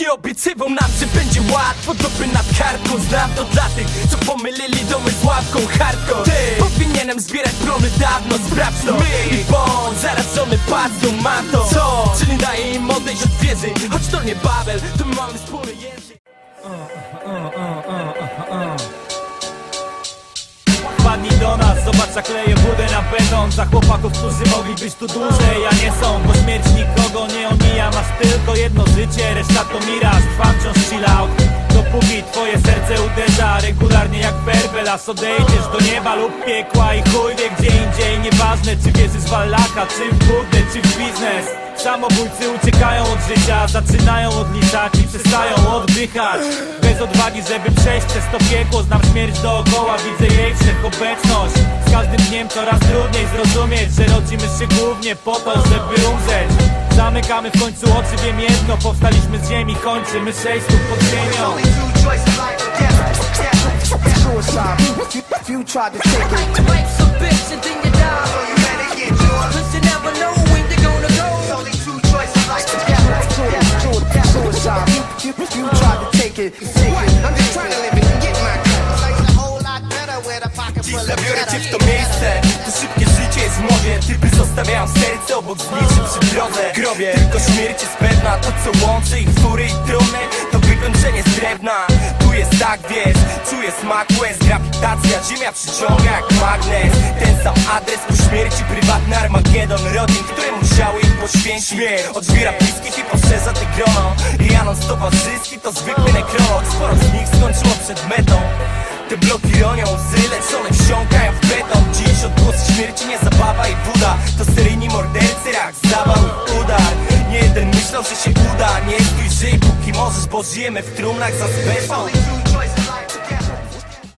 nie obiecywał nam, że będzie łatwo Dopy nad kartką, znam to dla tych Co pomylili domy z ławką hardcore Ty, powinienem zbierać plony dawno Sprawdź to, my i bądź Zarażony pazdą, mam to. Co? Czy nie daje im odejść od wieży Choć to nie Babel, to my mamy wspólny język. Wpadnij do nas, zobacz jak leje budę na beton. Za chłopaków, którzy mogli być tu dłużej, a nie są Bo śmierć nikogo nie omija, masz tylko jedno życie Reszta to miraż, trwa wciąż chill out. Dopóki twoje serce uderza regularnie jak werbel Aż odejdziesz do nieba lub piekła I chuj wie gdzie indziej, nieważne czy wierzysz w Allaha Czy w Budę, czy w biznes. Samobójcy uciekają od życia, zaczynają odliczać i przestają oddychać. Bez odwagi, żeby przejść przez to piekło Znam śmierć dookoła, widzę jej wszechobecność. Z każdym dniem coraz trudniej zrozumieć, że rodzimy się głównie po to, żeby umrzeć Zamykamy w końcu oczy, wiem jedno, powstaliśmy z ziemi, kończymy sześć stóp pod ziemią. Dziś zabiorę cię w to miejsce To szybkie modzie Typy zostawiają serce obok zniczy przy drodze Grobie Tylko śmierć jest pewna. To co łączy ich fury i trumny To wykończenie z drewna. Tu jest tak wiesz Czuję smak łez Grawitacja Ziemia przyciąga jak magnes. Ten sam adres ku śmierci Prywatny Armagedon. Rodzin, które musiały ich poświęcić odbiera bliskich i poszerza te grono. I Janon towarzyski to zwykły nekrolog. Sporo z nich skończyło przed metą. Te bloki ronią łzy, one wsiąkają w beton Dziś odgłosy śmierci nie zabawa i woda To seryjni mordercy, rak, zawał i udar. Nie jeden myślał, że się uda. Nie stój, żyj póki możesz, bo żyjemy w trumnach za zbeszą